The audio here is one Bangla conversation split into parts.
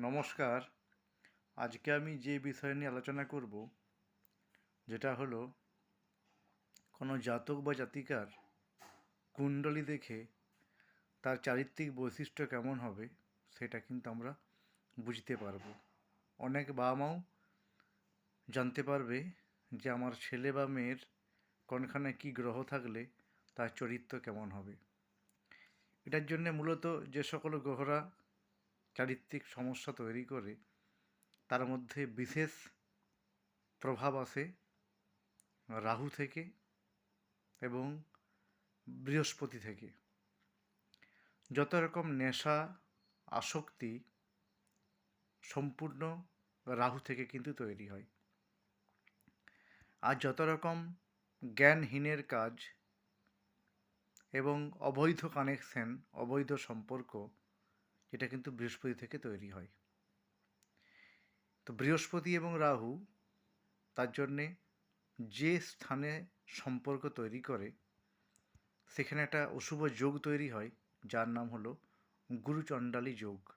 নমস্কার। আজকে আমি যে বিষয় নিয়ে আলোচনা করব, যেটা হলো, কোনো জাতক বা জাতিকার কুণ্ডলী দেখে তার চারিত্রিক বৈশিষ্ট্য কেমন হবে, সেটা কিন্তু আমরা বুঝতে পারব। অনেক বাবা মাও জানতে পারবে যে আমার ছেলে বা মেয়ের কোনখানে কী গ্রহ থাকলে তার চরিত্র কেমন হবে। এটার জন্য মূলত যে সকল গ্রহরা চারিত্রিক সমস্যা তৈরি করে তার মধ্যে বিশেষ প্রভাব আসে রাহু থেকে এবং বৃহস্পতি থেকে। যত রকম নেশা, আসক্তি সম্পূর্ণ রাহু থেকে কিন্তু তৈরি হয়। আর যত রকম জ্ঞানহীনের কাজ এবং অবৈধ কানেকশন অবৈধ সম্পর্ক এটা কিন্তু বৃহস্পতি থেকে তৈরি হয়। তো বৃহস্পতি এবং রাহু তার জন্যে যে স্থানে সম্পর্ক তৈরি করে, সেখানে একটা অশুভ যোগ তৈরি হয়, যার নাম হলো গুরুচণ্ডালী যোগ।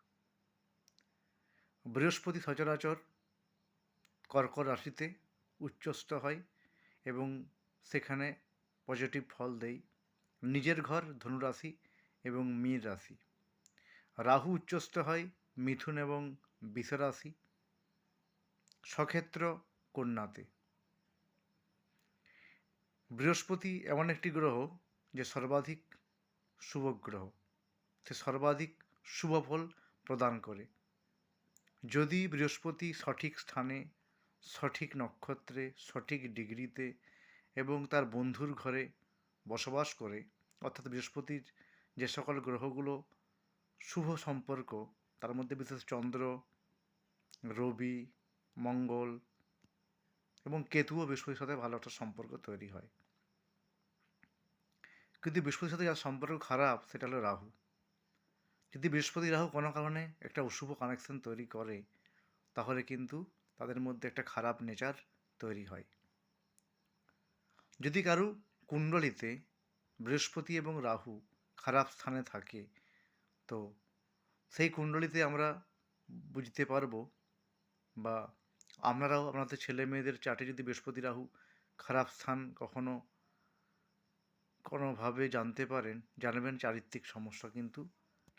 বৃহস্পতি সচরাচর কর্কট রাশিতে উচ্চস্থ হয় এবং সেখানে পজিটিভ ফল দেয়। নিজের ঘর ধনুরাশি এবং মীর রাশি। রাহু উচ্চস্থ হয়, মিথুন এবং বিষরাশি সক্ষেত্র কন্যাতে। বৃহস্পতি এমন একটি গ্রহ যে সর্বাধিক শুভ গ্রহ। সে সর্বাধিক শুভ ফল প্রদান করে। যদি বৃহস্পতি সঠিক স্থানে, সঠিক নক্ষত্রে, সঠিক ডিগ্রিতে এবং তার বন্ধুর ঘরে বসবাস করে, অর্থাৎ বৃহস্পতির যে সকল গ্রহগুলো শুভ সম্পর্ক, তার মধ্যে বিশেষ চন্দ্র, রবি, মঙ্গল এবং কেতুও বৃহস্পতির সাথে ভালো একটা সম্পর্ক তৈরি হয়। কিন্তু বৃহস্পতির সাথে যার সম্পর্ক খারাপ, সেটা হলো রাহু। যদি বৃহস্পতি রাহু কোনো কারণে একটা অশুভ কানেকশন তৈরি করে, তাহলে কিন্তু তাদের মধ্যে একটা খারাপ নেচার তৈরি হয়। যদি কারু কুণ্ডলিতে বৃহস্পতি এবং রাহু খারাপ স্থানে থাকে তো সেই কুণ্ডলিতে আমরা বুঝতে পারব বা আপনারাও আপনাদের ছেলে মেয়েদের চাটে যদি বৃহস্পতি রাহু খারাপ স্থান কখনো কোনোভাবে জানতে পারেন, জানবেন চারিত্রিক সমস্যা কিন্তু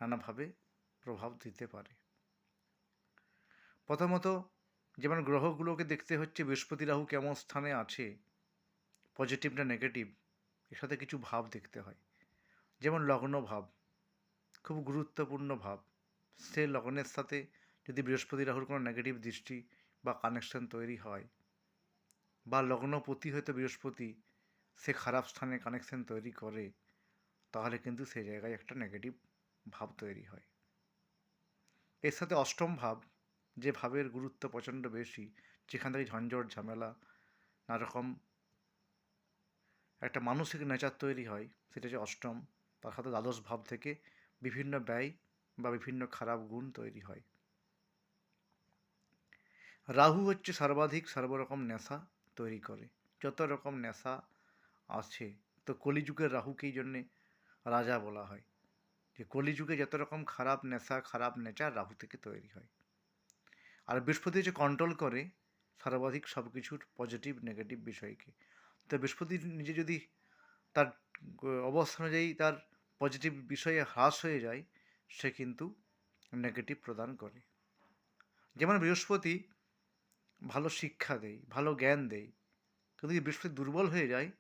নানাভাবে প্রভাব দিতে পারে। প্রথমত যেমন গ্রহগুলোকে দেখতে হচ্ছে বৃহস্পতি রাহু কেমন স্থানে আছে পজিটিভ না নেগেটিভ এর সাথে কিছু ভাব দেখতে হয়। যেমন লগ্ন ভাব খুব গুরুত্বপূর্ণ ভাব। সে লগ্নের সাথে যদি বৃহস্পতি রাহুর কোনো নেগেটিভ দৃষ্টি বা কানেকশন তৈরি হয় বা লগ্নপতি হয়তো বৃহস্পতি, সে খারাপ স্থানে কানেকশন তৈরি করে, তাহলে কিন্তু সে জায়গায় একটা নেগেটিভ ভাব তৈরি হয়। এর সাথে অষ্টম ভাব, যে ভাবের গুরুত্ব প্রচণ্ড বেশি, যেখান থেকে ঝঞ্ঝট, ঝামেলা, নানারকম একটা মানসিক নেচার তৈরি হয়, সেটা হচ্ছে অষ্টম, তার সাথে দ্বাদশ ভাব থেকে বিভিন্ন ব্যয় বা বিভিন্ন খারাপ গুণ তৈরি হয়। রাহু হচ্ছে সর্বাধিক সর্বরকম নেশা তৈরি করে। যত রকম নেশা আছে, তো কলিযুগের রাহুকেই জন্যে রাজা বলা হয়। যে কলিযুগে যত রকম খারাপ নেশা, খারাপ নেচার রাহু থেকে তৈরি হয়। আর বৃহস্পতি যে কন্ট্রোল করে, সর্বাধিক সব কিছুর পজিটিভ নেগেটিভ বিষয়কে। তো বৃহস্পতি নিজে যদি তার অবস্থা অনুযায়ী তার পজিটিভ বিষয়ে হ্রাস হয়ে যায়, সে কিন্তু নেগেটিভ প্রদান করে। যেমন বৃহস্পতি ভালো শিক্ষা দেয়, ভালো জ্ঞান দেয়, কিন্তু যদি বৃহস্পতি দুর্বল হয়ে যায়,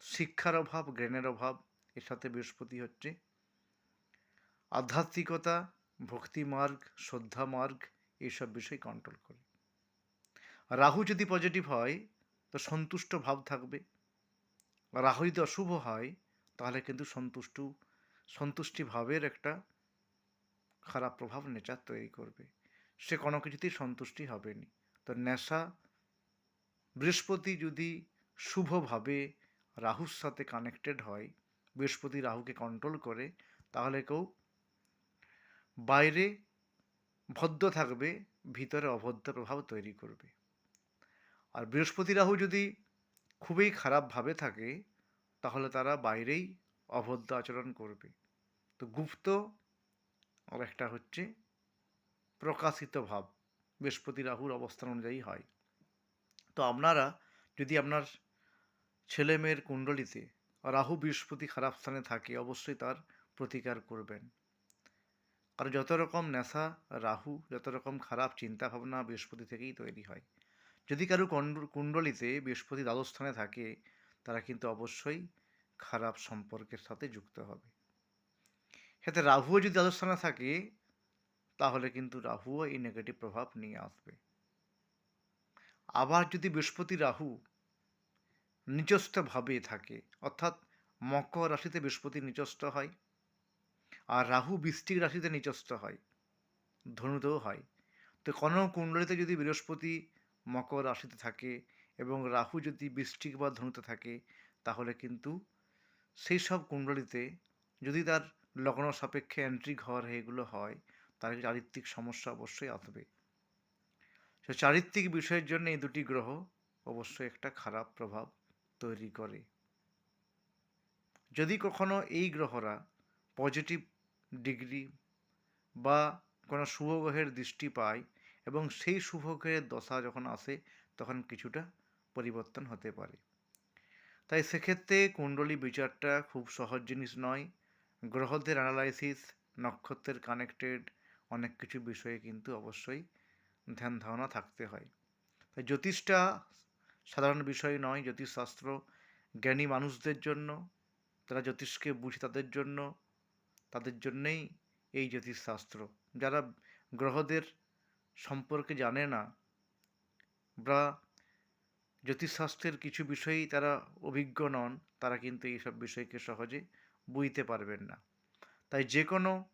শিক্ষার অভাব, জ্ঞানের অভাব, এর সাথে বৃহস্পতি হচ্ছে আধ্যাত্মিকতা, ভক্তি মার্গ, শ্রদ্ধা মার্গ, এইসব বিষয় কন্ট্রোল করে। রাহু যদি পজিটিভ হয়, তো সন্তুষ্ট ভাব থাকবে। রাহু যদি অশুভ হয়, তাহলে কিন্তু সন্তুষ্ট সন্তুষ্টি ভাবের একটা খারাপ প্রভাব নেচার তৈরি করবে। সে কোনো কিছুতেই সন্তুষ্টি হবেনি। তো নেশা, বৃহস্পতি যদি শুভভাবে রাহুর সাথে কানেক্টেড হয়, বৃহস্পতি রাহুকে কন্ট্রোল করে, তাহলে কেউ বাইরে ভদ্র থাকবে, ভিতরে অভদ্র প্রভাব তৈরি করবে। আর বৃহস্পতি রাহু যদি খুবই খারাপভাবে থাকে, তাহলে তারা বাইরেই অভদ্র আচরণ করবে। তো গুপ্ত আর একটা হচ্ছে প্রকাশিত ভাব, বৃহস্পতি রাহুর অবস্থান অনুযায়ী হয়। তো আপনারা যদি আপনার ছেলে মেয়ের কুণ্ডলিতে রাহু বৃহস্পতি খারাপ স্থানে থাকে, অবশ্যই তার প্রতিকার করবেন। আর যত রকম নেশা রাহু, যত রকম খারাপ চিন্তা ভাবনা বৃহস্পতি থেকেই তৈরি হয়। যদি কারও কুণ্ডলিতে বৃহস্পতি দ্বাদশ স্থানে থাকে, তারা কিন্তু অবশ্যই খারাপ সম্পর্কের সাথে যুক্ত হবে। সাথে রাহুও যদি দ্বাদশ স্থানে থাকে, তাহলে কিন্তু রাহুও এই নেগেটিভ প্রভাব নিয়ে আসবে। আবার যদি বৃহস্পতি রাহু নিচস্থ ভাবে থাকে, অর্থাৎ মকর রাশিতে বৃহস্পতি নিচস্থ হয়, আর রাহু বৃষ্টিক রাশিতে নিচস্থ হয়, ধনুতেও হয়, তো কোনো কুণ্ডলিতে যদি বৃহস্পতি মকর রাশিতে থাকে এবং রাহু যদি বৃষ্টিক বা ধনুতে থাকে, তাহলে কিন্তু সেই সব কুণ্ডলিতে যদি তার লগ্ন সাপেক্ষে এন্ট্রি ঘর এগুলো হয়, তার চারিত্রিক সমস্যা অবশ্যই আসবে। সে চারিত্রিক বিষয়ের জন্য এই দুটি গ্রহ অবশ্যই একটা খারাপ প্রভাব তৈরি করে। যদি কখনো এই গ্রহরা পজিটিভ ডিগ্রি বা কোনো শুভ গ্রহের দৃষ্টি পায় এবং সেই শুভ গ্রহের দশা যখন আসে, তখন কিছুটা পরিবর্তন হতে পারে। তাই সেক্ষেত্রে কুণ্ডলী বিচারটা খুব সহজ জিনিস নয়। গ্রহদের অ্যানালাইসিস নক্ষত্রের কানেক্টেড অনেক কিছু বিষয়ে কিন্তু অবশ্যই ধ্যান ধারণা থাকতে হয়। তাই জ্যোতিষটা সাধারণ বিষয় নয়, জ্যোতিষশাস্ত্র জ্ঞানী মানুষদের জন্য যারা জ্যোতিষকে বুঝে তাদের জন্য, তাদের জন্যেই এই জ্যোতিষশাস্ত্র। যারা গ্রহদের সম্পর্কে জানে না, বা জ্যোতিষশাস্ত্রের কিছু বিষয়েই তারা অভিজ্ঞ নন, তারা কিন্তু এইসব বিষয়কে সহজে বুঝতে পারবেন না। তাই যে কোনো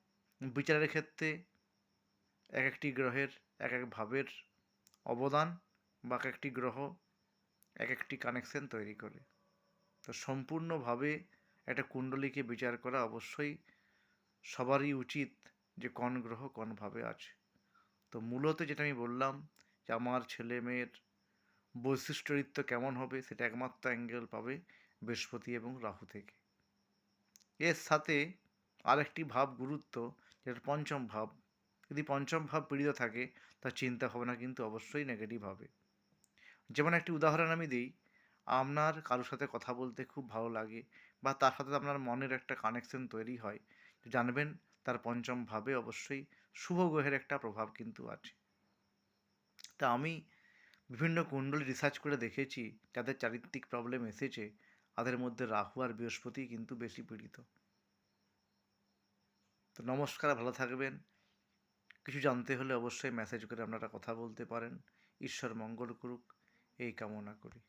বিচারের ক্ষেত্রে এক একটি গ্রহের এক এক ভাবের অবদান বা এক একটি গ্রহ এক একটি কানেকশন তৈরি করে। তো সম্পূর্ণভাবে একটা কুণ্ডলীকে বিচার করা অবশ্যই সবারই উচিত যে কোন গ্রহ কোনভাবে আছে। তো মূলত যেটা আমি বললাম যে আমার ছেলে মেয়ের বৈশিষ্ট্যরিত্য কেমন হবে সেটা একমাত্র অ্যাঙ্গেল পাবে বৃহস্পতি এবং রাহু থেকে। এর সাথে আরেকটি ভাব গুরুত্ব, যেটা পঞ্চম ভাব। যদি পঞ্চম ভাব পীড়িত থাকে, তার চিন্তা ভাবনা কিন্তু অবশ্যই নেগেটিভ হবে। যেমন একটি উদাহরণ আমি দিই, আপনার কারোর সাথে কথা বলতে খুব ভালো লাগে বা তার সাথে আপনার মনের একটা কানেকশন তৈরি হয় জানবেন তার পঞ্চম ভাবে অবশ্যই শুভ গ্রহের একটা প্রভাব কিন্তু আছে। তা আমি বিভিন্ন কুণ্ডলী রিসার্চ করে দেখেছি, যাদের চারিত্রিক প্রবলেম এসেছে, তাদের মধ্যে রাহু আর বৃহস্পতি কিন্তু বেশি পীড়িত। তো নমস্কার, ভালো থাকবেন। কিছু জানতে হলে অবশ্যই মেসেজ করে আপনারা কথা বলতে পারেন। ঈশ্বর মঙ্গল করুক, এই কামনা করি।